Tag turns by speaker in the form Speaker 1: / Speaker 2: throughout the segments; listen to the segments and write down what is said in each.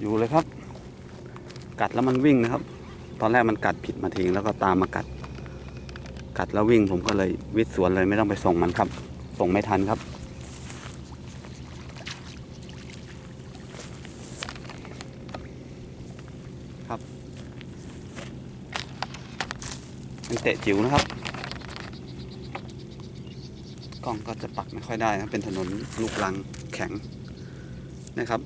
Speaker 1: อยู่เลยครับ กัดแล้วมันวิ่งนะครับ ตอนแรกมันกัดผิดมาทิ้งแล้วก็ตามมากัด กัดแล้ววิ่งผมก็เลยวิทย์สวนเลยไม่ต้องไปส่งมันครับ ส่งไม่ทันครับ ครับเป็นเตะจิ๋วนะครับ กล้องก็จะปักไม่ค่อยได้นะเป็นถนนลูกลังแข็ง นะครับ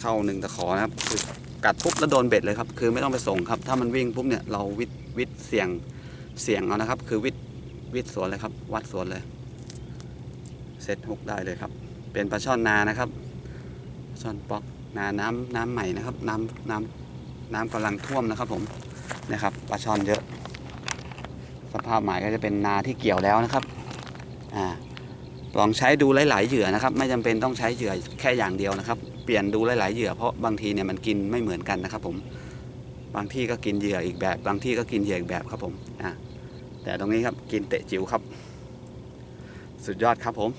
Speaker 1: เข้าหนึ่งตะขอนะครับคือกัดปุ๊บแล้วโดนเบ็ดเลยครับ คือไม่ต้องไปส่งครับ ถ้ามันวิ่งปุ๊บเนี่ยเราวิดวิดเสียงเสียงเอานะครับ คือวิดวิดสวนเลยครับ วัดสวนเลย เซตฮุกได้เลยครับ เป็นปลาช่อนนานะครับช่อนปอกนาน้ำน้ำใหม่นะครับ น้ำน้ำน้ำกำลังท่วมนะครับ ผมนะครับปลาช่อนเยอะ สภาพหมายก็จะเป็นนาที่เกี่ยวแล้วนะครับ อ่า ลองใช้ดูหลาย ๆ เหยื่อนะครับ ไม่จำเป็นต้องใช้เหยื่อแค่อย่างเดียวนะครับ เปลี่ยนดูหลายๆเหยื่อเพราะบางทีเนี่ยมันกินไม่เหมือนกันนะครับ ผมบางที่ก็กินเหยื่ออีกแบบ บางที่ก็กินเหยื่ออีกแบบครับผมอ่าแต่ตรงนี้ครับกินเตะจิ๋วครับ สุดยอดครับผม